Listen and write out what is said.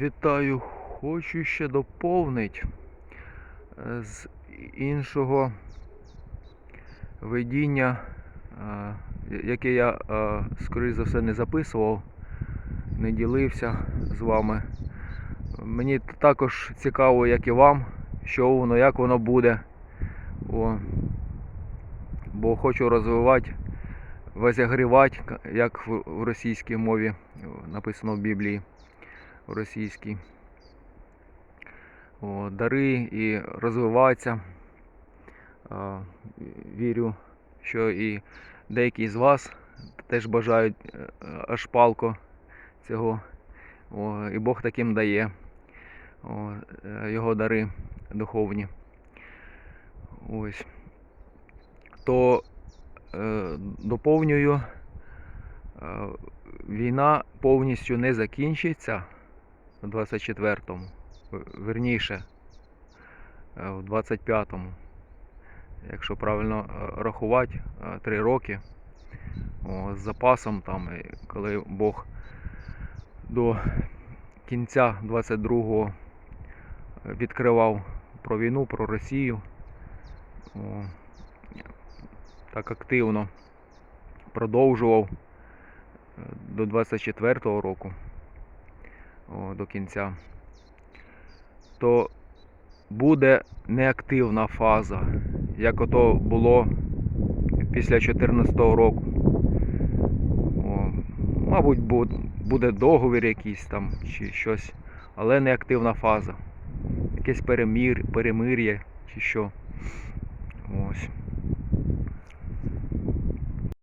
Вітаю, хочу ще доповнити е, з іншого видіння, е, яке я, е, скоріш за все, не записував, не ділився з вами. Мені також цікаво, як і вам, що воно, як воно буде. О, бо хочу розвивати, возягрівати, як в в російській мові написано в Біблії в російській. О, дари і розвиватися. А, Вірю, що і деякі з вас теж бажають е, аж палко цього. О, і Бог таким дає О, е, його дари духовні. Ось. То е, доповнюю, е, війна повністю не закінчиться у 24-му, верніше, е, в 25-му. Якщо правильно е, рахувати, 3 роки О, з запасом, там, коли Бог до кінця 22-го відкривав про війну, про Росію. О, так активно продовжував е, до 24-го року о, до кінця, то буде неактивна фаза, як ото було після 14-го року. О, мабуть, буде договір якийсь там чи щось, але неактивна фаза. Якесь перемір, перемир'я чи що.